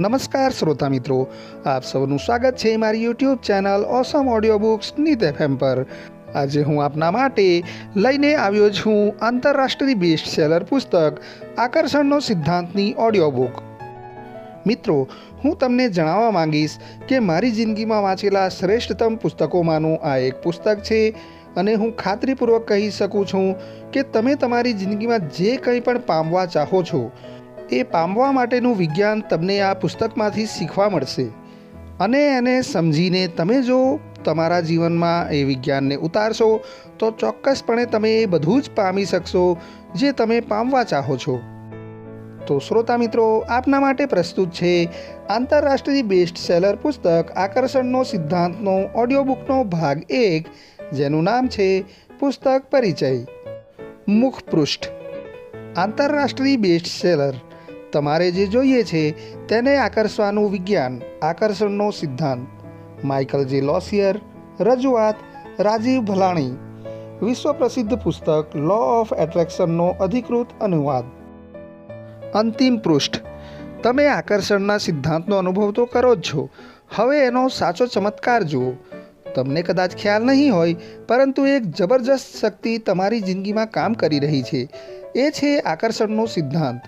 નમસ્કાર શ્રોતા મિત્રો, આપ સૌનું સ્વાગત છે મારી YouTube channel awesome audio books Neet FM પર. આજે હું આપના માટે લઈને આવ્યો છું આંતરરાષ્ટ્રીય બેસ્ટ સેલર પુસ્તક આકર્ષણનો સિદ્ધાંતની ઓડિયો બુક મિત્રો, હું તમને જણાવવા માંગીશ કે મારી જિંદગીમાં વાંચેલા શ્રેષ્ઠતમ પુસ્તકોમાંનું આ એક પુસ્તક છે અને હું ખાતરીપૂર્વક કહી શકું છું કે તમે તમારી જિંદગીમાં જે કંઈ પણ પામવા ચાહો છો એ પામવા માટેનું વિજ્ઞાન તમને આ પુસ્તકમાંથી શીખવા મળશે. અને એને સમજીને તમે જો તમારા જીવનમાં એ વિજ્ઞાનને ઉતારશો, તો ચોક્કસપણે તમે એ બધું જ પામી શકશો જે તમે પામવા ચાહો છો. તો શ્રોતા મિત્રો, આપના માટે પ્રસ્તુત છે આંતરરાષ્ટ્રીય બેસ્ટ સેલર પુસ્તક આકર્ષણનો સિદ્ધાંતનો ઓડિયો બુકનો ભાગ એક, જેનું નામ છે પુસ્તક પરિચય. મુખપૃષ્ઠ. આંતરરાષ્ટ્રીય બેસ્ટ સેલર તમારે જે જોઈએ છે તેને આકર્ષવાનું વિજ્ઞાન, આકર્ષણનો સિદ્ધાંત. માઇકલ જે લોસિયર, રજૂઆત, રાજીવ ભલાણી. વિશ્વ પ્રસિદ્ધ પુસ્તક લો ઓફ એટ્રેક્શનનો અધિકૃત અનુવાદ. અંતિમ પૃષ્ઠ. તમે આકર્ષણના સિદ્ધાંતનો અનુભવ તો કરો જ છો. હવે એનો સાચો ચમત્કાર જુઓ. તમને કદાચ ખ્યાલ નહીં હોય, પરંતુ એક જબરજસ્ત શક્તિ તમારી જિંદગીમાં કામ કરી રહી છે. એ છે આકર્ષણનો સિદ્ધાંત.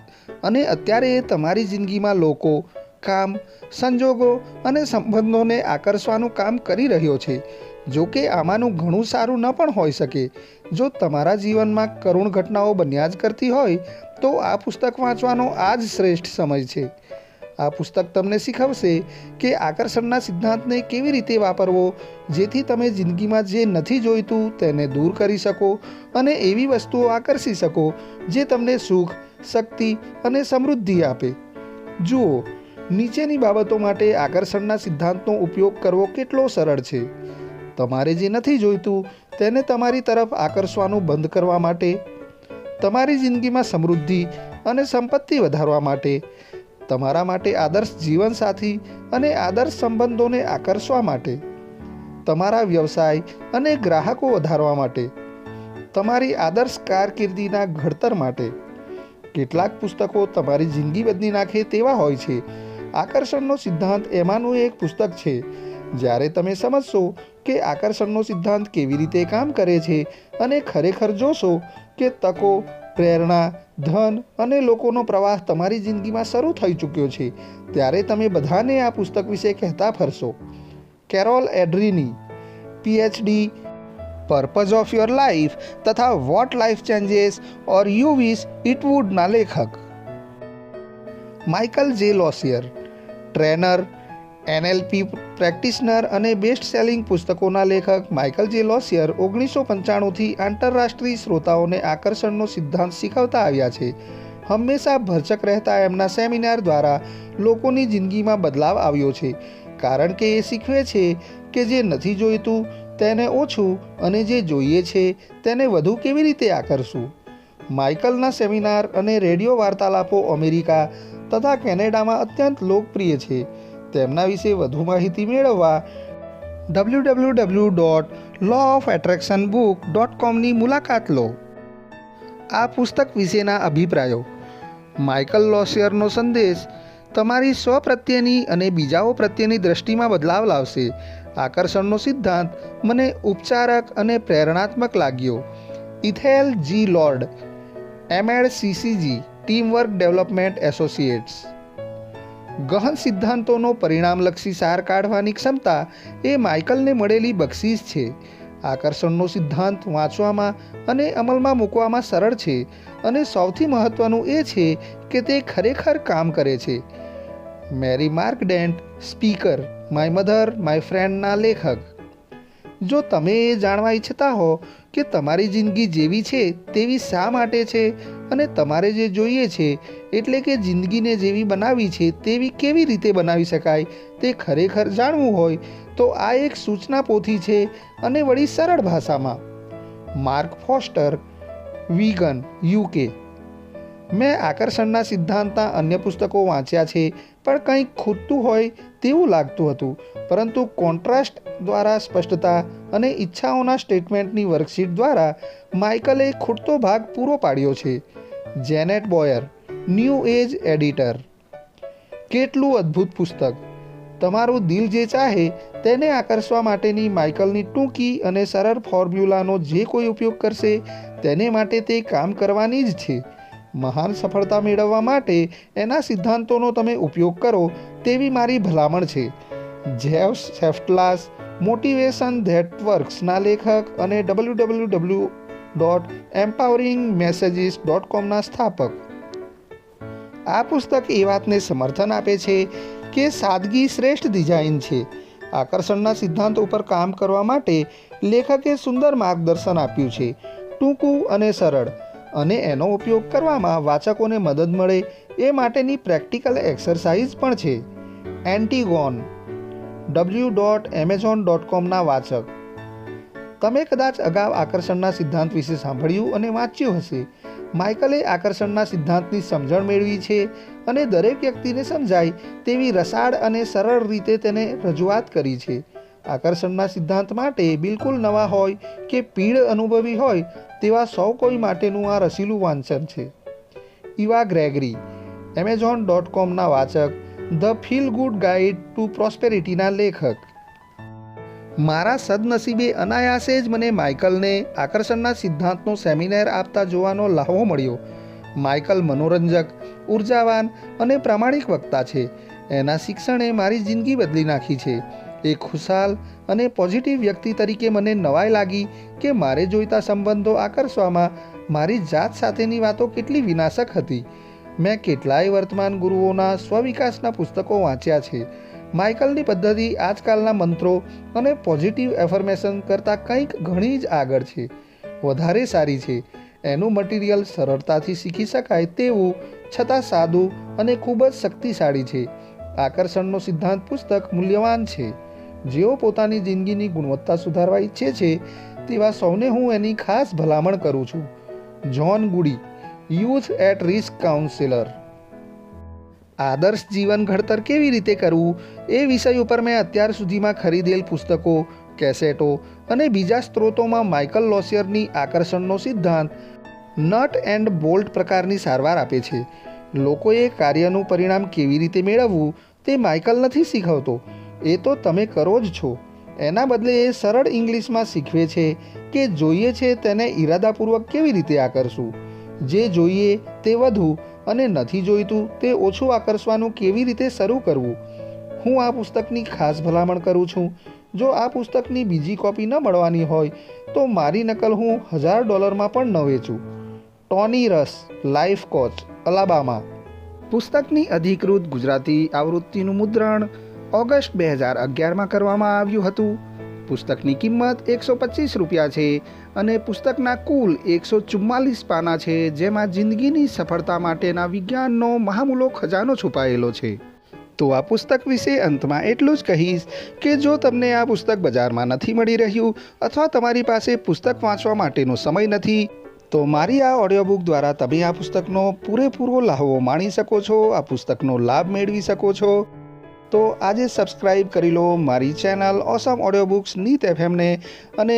અને અત્યારે એ તમારી જિંદગીમાં લોકો, કામ, સંજોગો અને સંબંધોને આકર્ષવાનું કામ કરી રહ્યો છે. જો કે આમાંનું ઘણું સારું ન પણ હોઈ શકે. જો તમારા જીવનમાં કરુણ ઘટનાઓ બન્યા જ કરતી હોય, તો આ પુસ્તક વાંચવાનો આ જ શ્રેષ્ઠ સમય છે. આ પુસ્તક તમને શીખવશે કે આકર્ષણના સિદ્ધાંતને કેવી રીતે વાપરવો, જેથી તમે જિંદગીમાં જે નથી જોઈતું તેને દૂર કરી શકો અને એવી વસ્તુઓ આકર્ષી શકો, જે તમને સુખ શક્તિ અને સમૃદ્ધિ આપે. જુઓ, નીચેની બાબતો માટે આકર્ષણના સિદ્ધાંતનો ઉપયોગ કરવો કેટલો સરળ છે. તમારે જે નથી જોઈતું, તેને તમારી તરફ આકર્ષવાનું બંધ કરવા માટે, તમારી જિંદગીમાં સમૃદ્ધિ અને સંપત્તિ વધારવા માટે, તમારા માટે આદર્શ જીવનસાથી અને આદર્શ સંબંધોને આકર્ષવા માટે, તમારા વ્યવસાય અને ગ્રાહકો વધારવા માટે, તમારી આદર્શ કારકિર્દીના ઘડતર માટે. કેટલાક પુસ્તકો તમારી જિંદગી બદલી નાખે તેવા હોય છે. આકર્ષણનો સિદ્ધાંત એમાંનું એક પુસ્તક છે. જ્યારે તમે સમજશો કે આકર્ષણનો સિદ્ધાંત કેવી રીતે કામ કરે છે અને ખરેખર જોશો કે તકો, પ્રેરણા, ધન અને લોકોનો પ્રવાહ તમારી જિંદગીમાં શરૂ થઈ ચૂક્યો છે, ત્યારે તમે બધાને આ પુસ્તક વિશે કહેતા ફરશો. Carol Adrienne, PhD purpose of your life તથા what life changes or you wish it વુડના લેખક. Michael J Losier trainer NLP practitioner અને બેસ્ટ સેલિંગ પુસ્તકોના લેખક માઇકલ જે લોસિયર ઓગણીસો પંચાણુંથી આંતરરાષ્ટ્રીય શ્રોતાઓને આકર્ષણનો સિદ્ધાંત શીખવતા આવ્યા છે. હંમેશા ભરચક રહેતા એમના સેમિનાર દ્વારા લોકોની જિંદગીમાં બદલાવ આવ્યો છે. કારણ કે એ શીખવે છે કે જે નથી જોઈતું તેને ઓછું અને જે જોઈએ છે તેને વધુ કેવી રીતે આકર્ષવું? માઇકલના સેમિનાર અને રેડિયો વાર્તાલાપો અમેરિકા તથા કેનેડામાં અત્યંત લોકપ્રિય છે. તેમના વિશે વધુ માહિતી મેળવવા W W W dot law of attraction book dot કોમની મુલાકાત લો. આ પુસ્તક વિશેના અભિપ્રાયો. માઇકલ લોસિયરનો સંદેશ તમારી સ્વ પ્રત્યેની અને બીજાઓ પ્રત્યેની દ્રષ્ટિમાં બદલાવ લાવશે. આકર્ષણનો સિદ્ધાંત મને ઉપચારક અને પ્રેરણાત્મક લાગ્યો. Ethel G Lord MEd CCG teamwork development associates. ગહન સિદ્ધાંતોનો પરિણામલક્ષી સાર કાઢવાની ક્ષમતા એ માઇકલને મળેલી બક્ષિસ છે. આકર્ષણનો સિદ્ધાંત વાંચવામાં અને અમલમાં મૂકવામાં સરળ છે અને સૌથી મહત્ત્વનું એ છે કે તે ખરેખર કામ કરે છે. Mary Mark Dent speaker. My mother my ફ્રેન્ડના લેખક. જો તમે એ જાણવા ઈચ્છતા હો કે તમારી જિંદગી જેવી છે તેવી શા માટે છે અને તમારે જે જોઈએ છે એટલે કે જિંદગીને જેવી બનાવી છે તેવી કેવી રીતે બનાવી શકાય તે ખરેખર જાણવું હોય, તો આ એક સૂચના પોથી છે અને વળી સરળ ભાષામાં. માર્ક ફોસ્ટર, વીગન યુકે મેં આકર્ષણના સિદ્ધાંતના અન્ય પુસ્તકો વાંચ્યા છે, પણ કંઈક ખૂટતું હોય તેવું લાગતું હતું. પરંતુ કોન્ટ્રાસ્ટ દ્વારા સ્પષ્ટતા અને ઈચ્છાઓના સ્ટેટમેન્ટની વર્કશીટ દ્વારા માઇકલે ખૂટતો ભાગ પૂરો પાડ્યો છે. Janet Boyer, new age editor. કેટલું અદ્ભુત પુસ્તક. તમારું દિલ જે ચાહે તેને આકર્ષવા માટેની માઇકલની ટૂંકી અને સરળ ફોર્મ્યુલાનો જે કોઈ ઉપયોગ કરશે, તેને માટે તે કામ કરવાની જ છે. મહાન સફળતા મેળવવા માટે એના સિદ્ધાંતોનો તમે ઉપયોગ કરો તેવી મારી ભલામણ છે. જેવ સેફ્ટલાસ મોટિવેશન ધેટ વર્ક્સના લેખક અને W W W dot empowering messages dot કોમના સ્થાપક. આ પુસ્તક એ વાતને સમર્થન આપે છે કે સાદગી શ્રેષ્ઠ ડિઝાઇન છે. આકર્ષણના સિદ્ધાંત ઉપર કામ કરવા માટે લેખકે સુંદર માર્ગદર્શન આપ્યું છે. ટૂંકું અને સરળ. અને એનો ઉપયોગ કરવામાં વાચકોને મદદ મળે એ માટેની પ્રેક્ટિકલ એક્સરસાઇઝ પણ છે. Antigone W dot Amazon dot કોમના વાચક. તમે કદાચ અગાઉ આકર્ષણના સિદ્ધાંત વિશે સાંભળ્યું અને વાંચ્યું હશે. માઇકલે આકર્ષણના સિદ્ધાંતની સમજણ મેળવી છે અને દરેક વ્યક્તિને સમજાય તેવી રસાળ અને સરળ રીતે તેને રજૂઆત કરી છે. આકર્ષણના સિદ્ધાંત માટે બિલકુલ નવા હોય કે પીડ અનુભવી હોય તેવા સૌ કોઈ માટેનું આ રસીલું વાંચન છે. ઇવા ગ્રેગરી, એમેઝોન ડોટ કોમના વાચક, the feel good guide to પ્રોસ્પેરિટીના લેખક. મારા સદનસીબે અનાયાસે જ મને માઇકલને આકર્ષણના સિદ્ધાંતનો સેમિનાર આપતા જોવાનો લાહવો મળ્યો. માઇકલ મનોરંજક, ઉર્જાવાન અને પ્રામાણિક વક્તા છે. એના શિક્ષણે મારી જિંદગી બદલી નાખી છે. એક ખુશાલ અને પોઝિટિવ વ્યક્તિ તરીકે મને નવાઈ લાગી કે મારે જોઈતા સંબંધો આકર્ષવામાં મારી જાત સાથેની વાતો કેટલી વિનાશક હતી. મેં કેટલાય વર્તમાન ગુરુઓના સ્વવિકાસના પુસ્તકો વાંચ્યા છે. માઇકલની પદ્ધતિ આજકાલના મંત્રો અને પોઝિટિવ એફર્મેશન કરતાં કંઈક ઘણી જ આગળ છે. વધારે સારી છે. એનું મટીરિયલ સરળતાથી શીખી શકાય તેવું, છતાં સાદું અને ખૂબ જ શક્તિશાળી છે. આકર્ષણનો સિદ્ધાંત પુસ્તક મૂલ્યવાન છે. જેઓ પોતાની જિંદગીની ગુણવત્તા સુધારવા ઈચ્છે છે, તેવા સૌને હું એની ખાસ ભલામણ કરું છું. John Goodie, youth at risk counsellor. આદર્શ જીવન ઘડતર કેવી રીતે કરવું એ વિષય ઉપર મેં અત્યાર સુધીમાં ખરીદેલ પુસ્તકો, કેસેટો અને બીજા સ્ત્રોતોમાં માઇકલ લોસિયરની આકર્ષણનો સિદ્ધાંત નટ એન્ડ બોલ્ટ પ્રકારની સારવાર આપે છે. લોકોએ કાર્યનું પરિણામ કેવી રીતે મેળવવું તે માઇકલ નથી શીખવતો. એ તો તમે કરો જ છો. એના બદલે એ સરળ ઇંગ્લિશમાં શીખવે છે કે જોઈએ છે તેને ઈરાદાપૂર્વક કેવી રીતે આકર્ષવું. જે જોઈએ તે વધુ અને નથી જોઈતું તે ઓછું આકર્ષવાનું કેવી રીતે શરૂ કરવું. હું આ પુસ્તકની ખાસ ભલામણ કરું છું. જો આ પુસ્તકની બીજી કોપી ન મળવાની હોય તો મારી નકલ હું હજાર ડોલરમાં પણ ન વેચું. Tony Russ, life coach, Alabama. પુસ્તકની અધિકૃત ગુજરાતી આવૃત્તિનું મુદ્રણ ઓગસ્ટ બે હજાર અગિયારમાં કરવામાં આવ્યું હતું. પુસ્તકની કિંમત એકસો પચીસ રૂપિયા છે અને પુસ્તકના કુલ એકસો ચુમ્માલીસ પાના છે, જેમાં જિંદગીની સફળતા માટેના વિજ્ઞાનનો મહામૂલો ખજાનો છુપાયેલો છે. તો આ પુસ્તક વિશે અંતમાં એટલું જ કહીશ કે જો તમને આ પુસ્તક બજારમાં નથી મળી રહ્યું અથવા તમારી પાસે પુસ્તક વાંચવા માટેનો સમય નથી, તો મારી આ ઓડિયો બુક દ્વારા તમે આ પુસ્તકનો પૂરેપૂરો લાહવો માણી શકો છો, આ પુસ્તકનો લાભ મેળવી શકો છો. તો આજે સબસ્ક્રાઈબ કરી લો મારી channel awesome audio books Neet એફએમને અને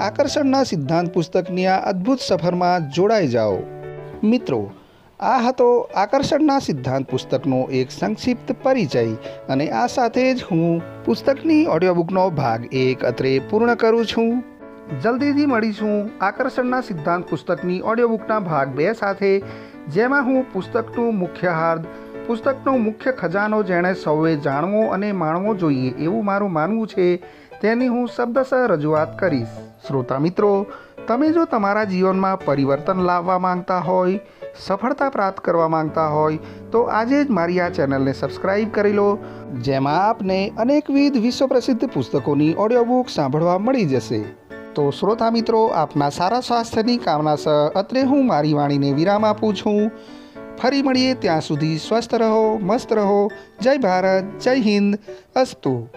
આકર્ષણના સિદ્ધાંત પુસ્તકની આ અદ્ભુત સફરમાં જોડાઈ જાઓ. મિત્રો, આ હતો આકર્ષણના સિદ્ધાંત પુસ્તકનો એક સંક્ષિપ્ત પરિચય અને આ સાથે જ હું પુસ્તકની ઓડિયો બુકનો ભાગ એક અત્રે પૂર્ણ કરું છું. જલ્દીથી મળીશું આકર્ષણના સિદ્ધાંત પુસ્તકની ઓડિયો બુકના ભાગ બે સાથે, જેમાં હું પુસ્તકનું મુખ્ય હાર્દ પુસ્તકનો મુખ્ય ખજાનો જેણે સૌએ જાણવો અને માણવો જોઈએ એવું મારું માનવું છે, તેની હું શબ્દશઃ રજૂઆત કરીશ. શ્રોતા મિત્રો, તમે જો તમારા જીવનમાં પરિવર્તન લાવવા માંગતા હોય, સફળતા પ્રાપ્ત કરવા માંગતા હોય, તો આજે જ મારી આ ચેનલને સબસ્ક્રાઇબ કરી લો, જેમાં આપને અનેકવિધ વિશ્વ પ્રસિદ્ધ પુસ્તકોની ઓડિયો બુક સાંભળવા મળી જશે. તો શ્રોતા મિત્રો, આપના સારા સ્વાસ્થ્યની કામના સહ અત્રે હું મારી વાણીને વિરામ આપું છું. ફરી મળીએ ત્યાં સુધી સ્વસ્થ રહો મસ્ત રહો. જય ભારત જય હિન્દ. અસ્તુ.